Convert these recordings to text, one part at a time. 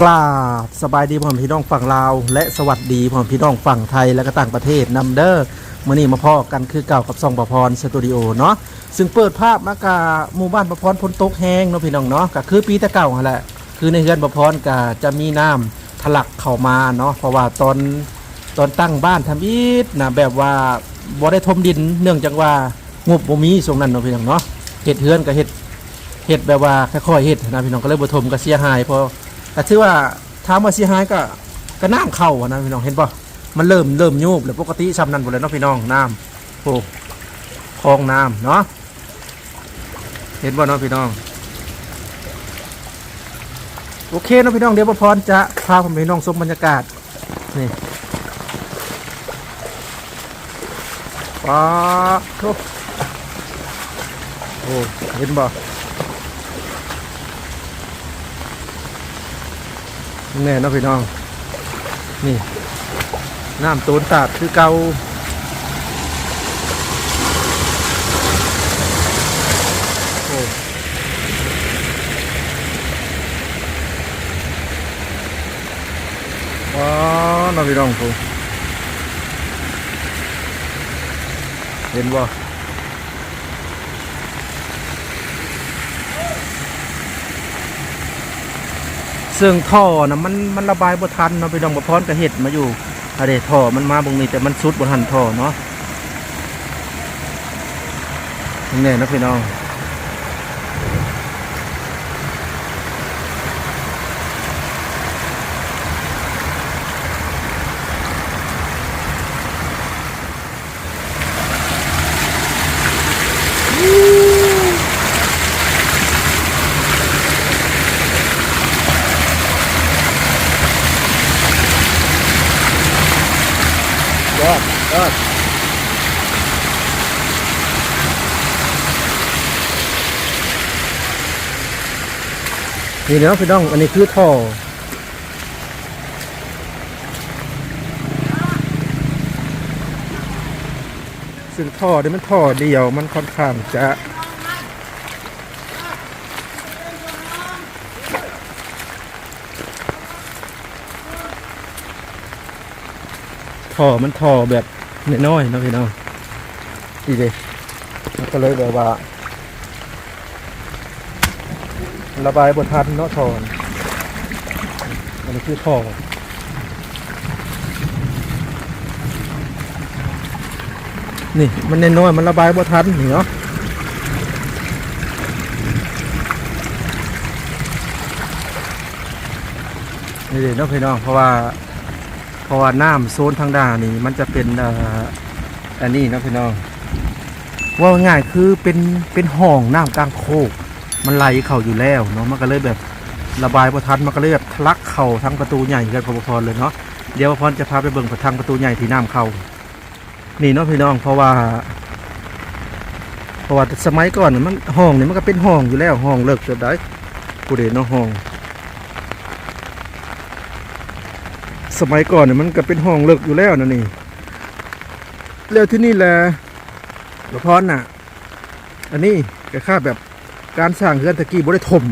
กราบสบายดีพ่อพี่น้องฝั่งลาว และสวัสดีพ่อพี่น้องฝั่งไทยและก็ต่างประเทศนำเด้อมื่อนี้มาพ่อกันคือเก่ากับซองประพรสตูดิโอเนาะซึ่งเปิดภาพมากาหมู่บ้านประพรพ้นตกแห้งเนาะพี่น้องเนาะก็คือปีต่เก่าหั่นแหละคือในเฮือนประพรก็จะมีน้ำทะลักเข้ามาเนาะเพราะว่าตอนตอนตั้งบ้านทำอีทนะแบบว่าบ่ได้ทมดินเนื่องจากว่างบบ่มีช่วงนั้นเนาะพี่น้องเนาะเฮ็ดเฮือนก็เฮ็ดเฮ็ดแบบว่าค่อยๆเฮ็ดนะพี่น้องก็เลยบ่ทมก็เสียหายเพอ แต่ถือว่าถามว่าเสียหายก็ก็น้ำเข้าอะนะพี่น้องเห็นป่ะมันเริ่มเริ่มยุบเลยปกติซ้ำนันหมดเลยเนาะพี่น้องน้ำโอ้คลองน้ำเนาะเห็นป่ะเนาะพี่น้องโอเคเนาะพี่น้องเดี๋ยวประพรจะพาผมไปน้องชมบรรยากาศนี่ป้าทุกโอ้เห็นป่ แน่นะพี่น้อง นี่น้ำตูนตาดคือเกาโอ้ว้าวเนาะพี่น้องผมเห็นบ่ ซึ่งท่อนะมันมันระบายบ่ทันเนาะไปลองบ่พร้อนกระเห็ดมาอยู่อะไรท่อมันมาบงนี้แต่มันสุดบ่ทันท่อเนาะนี่แน่นะพี่น้อง อดยอดนี่เนาะพี่น้อง อันนี้คือท่อซึ่งท่อเนี่ยมันท่อเดียวมันค่อนข้างจะ ท่อมันท่อแบบน้อยๆเนะพี่น้องดีเลยมันก็เลยแบบว่า ระบายบททันเนาะท่ออันนี้คือท่อนี่มันน้อยมันระบายบททันนี่เนาะนี่เลยเนาะพี่น้องเพราะว่า เพราะว่าน้ำโซนทางด้านนี้มันจะเป็นอันนี้นะพี่น้องว่าง่ายคือเป็นเป็นห้องน้ำกลางโคก มันไหลเข้าอยู่แล้วเนาะมันก็เลยแบบระบายประทันมันก็เลยแบบทะลักเข้าทั้งประตูใหญ่กันพอพรเลยเนาะเดี๋ยวพรจะพาไปเบิ่งทางประตูใหญ่ที่น้ำเข้านี่เนาะพี่น้องเพราะว่าเพราะว่าสมัยก่อนมันห้องนี่มันก็เป็นห้องอยู่แล้วห้องเลิกเกือบได้กูเดนเนาะห้อง สมัยก่อนเนี่ยมันก็เป็นห้องเลิกอยู่แล้วนะนี่แล้วที่นี่แหละหลวงพ่อน่ะ อันนี้ก็ค่าแบบการสร้างเรือนตะกี้บริถม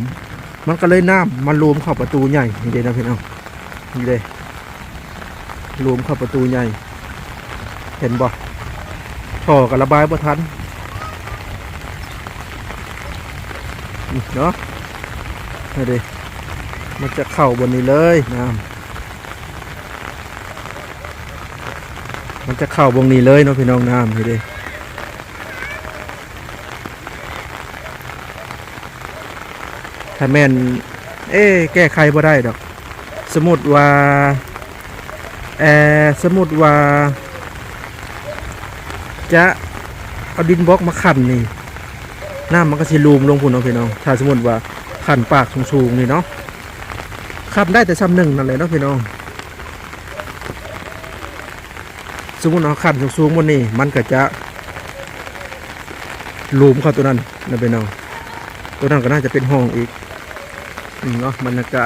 มันก็เลยน้ำมันรวมเข้าประตูใหญ่นี่เด้นะพี่น้องนี่เด้รวมเข้าประตูใหญ่ เห็นบ่ท่อกับระบายบ่ทันเนาะนี่เด้มันจะเข้าบนนี้เลยน้ำ มันจะเข้าวงนี้เลยเนาะพี่น้องน้ำนี่เดิถ้าแม่นเอ๊แก้ไขบ่ได้ดอก สมมติว่าเอสมมติว่า จะเอาดินบล็อกมาขันนี่น้ำมันก็สิลูมลงพุ่นเนาะพี่น้อง ถ้าสมมติว่าขันปากสูงๆนี่เนาะขับได้แต่ซ้ำหนึ่งนั่นแหละเนาะพี่น้อง สมมติเอาขันสูงๆบนนี้ มันก็จะหลุมเข้าตัวนั้นนะเป็นเอาตัวนั้นก็น่าจะเป็นห้องอีกเนาะมันก็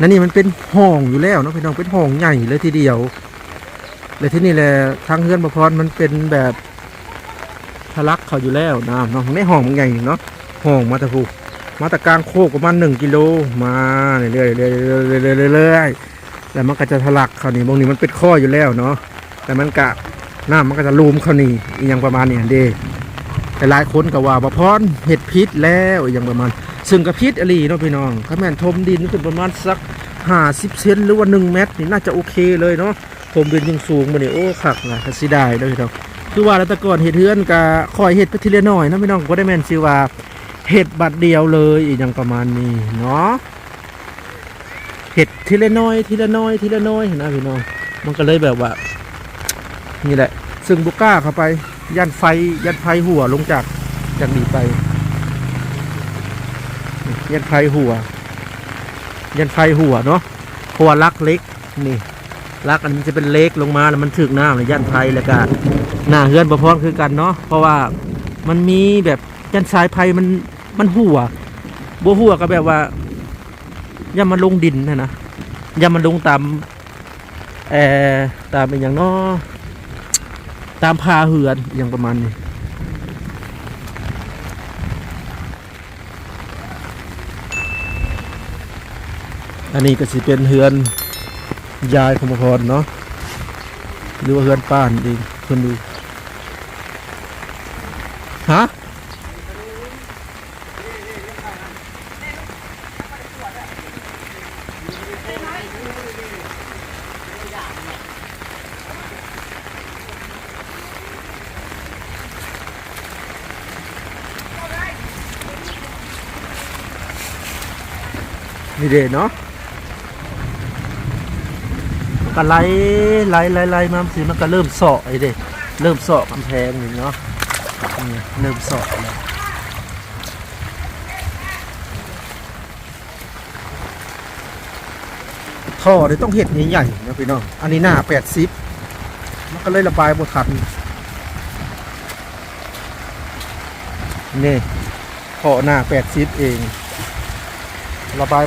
นั่นนี่มันเป็นห้องอยู่แล้วเนาะพี่น้องเป็นห้องใหญ่เลยทีเดียวและที่นี่แหละทางเฮือนประพรมันเป็นแบบทะลักเขาอยู่แล้วนะเนาะในห้องมันใหญ่เนาะห้องมาตะพูมาตะกลางโคกประมาณ1กิโลมาเรื่อยๆเรื่อยๆเรื่อยๆ แล้วมันก็จะทะลักเข้านี่บางนี้มันเป็นข้ออยู่แล้วเนาะแต่มันกะหน้ำมันก็จะลูมเข้านี่อหยังประมาณนี้เด้แต่หลายคนก็ว่าบ่พรเห็ดพิษแล้วอหยังประมาณ ซึ่งก็พิษอหลีเนาะพี่น้องถ้าแม่นทมดินขึ้นประมาณสัก50เซนหรือว่า1เมตรนี่น่าจะโอเคเลยเนาะทมดินยังสูงบ่นี่โอ้คักนะก็สิได้เด้อพี่น้องคือว่าแล้วแต่ก่อนเฮ็ดเฮือนก็คอยเฮ็ดไปทีละน้อยนะพี่น้องก็ได้แม่นชื่อว่าเห็ดบัดเดียวเลยอีกอย่างประมาณนี้เนาะ เห็ดทีละน้อยทีละน้อยทีละน้อยนะพี่น้องมันก็เลยแบบว่า นี่แหละ ซึ่งบุก้าเข้าไปยันไฟยันไฟหัวลงจากจากนีไปยันไฟหัวยันไฟหัวเนาะเพราะวลักเล็กนี่ลักอันนี้จะเป็นเล็กลงมาแล้วมันถึกน้ำเลยยันไฟแล้วก็หน้าเฮือนประพร้อมคือกันเนาะเพราะว่ามันมีแบบยันสายไฟมันมันหัวบัวหัวก็แบบว่า อย่ามันลงดินนะนะอย่ามันลงตามเอ่อตามเป็นอย่างนาะตามพาเหือนอย่างประมาณนี้อันนี้ก็สิเป็นเฮือนยายของพรเนาะหรือว่าเฮือนป้านเองเพิ่นดูฮะ นี่เด้เนาะก็ไล่ไล่ไล่ไล่มาสิมันก็เริ่มเสาะไอ้เด็เริ่มเสาะกำแพงนี่เนาะนี่เริ่มเสาะแล้วท่อเนี่ยต้องเห็ดใหญ่ๆนะพี่น้อง อันนี้หน้าแปดซิปมันก็เลยระบายบทันนี่ท่อหน้าแปดซิปเอง ระบาย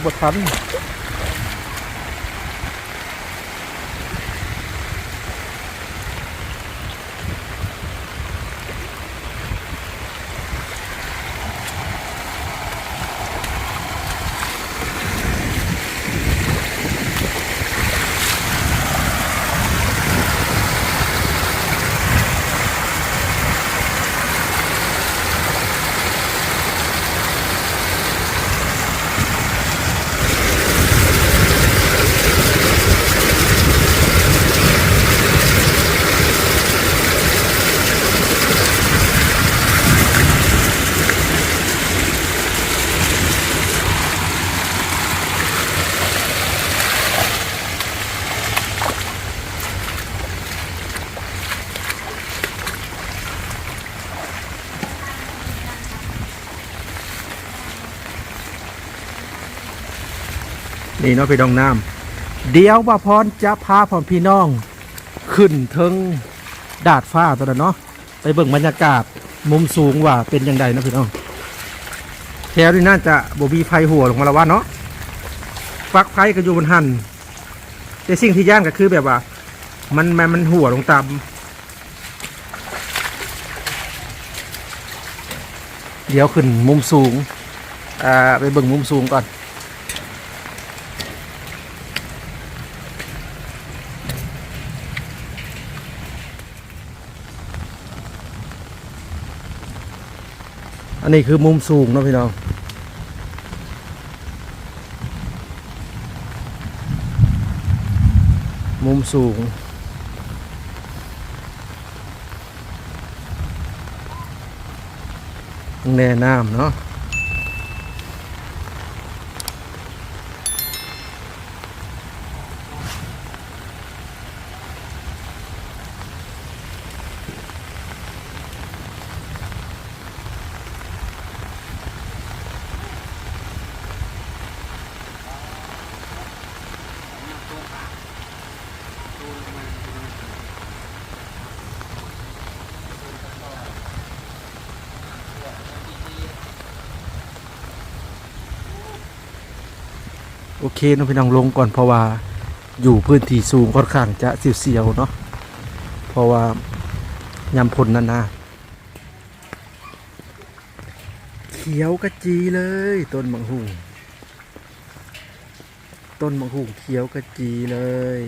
นี่เนาะพี่น้องน้ำเดี๋ยวบ่าพรจะพาพ่อพี่น้อง ขึ้นถึงดาดฟ้าตัวนั้นเนาะไปเบิ่งบรรยากาศมุมสูงว่าเป็นยังไงนะพี่น้องแถวนี้น่าจะบ่มีไฟหัวลงมาแล้วว่าเนาะปลั๊กไฟก็อยู่บนหันแต่สิ่งที่ย่านก็คือแบบว่า มันมันมันหัวลงตามเดี๋ยวขึ้นมุมสูง อ่า ไปเบิ่งมุมสูงก่อน อันนี้คือมุมสูงนะพี่น้องมุมสูง แน่น้ำเนาะ เคน้องพี่น้องลงก่อนเพราะว่าอยู่พื้นที่สูงค่อนข้างจะเสียวๆเนาะเพราะว่ายำพลนั่นนะเขียวกระจีเลยต้นมังหุงต้นมังหุงเขียวกระจีเลย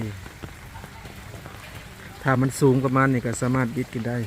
ถ้ามันสูงประมาณนี้ก็สามารถบิดกินได้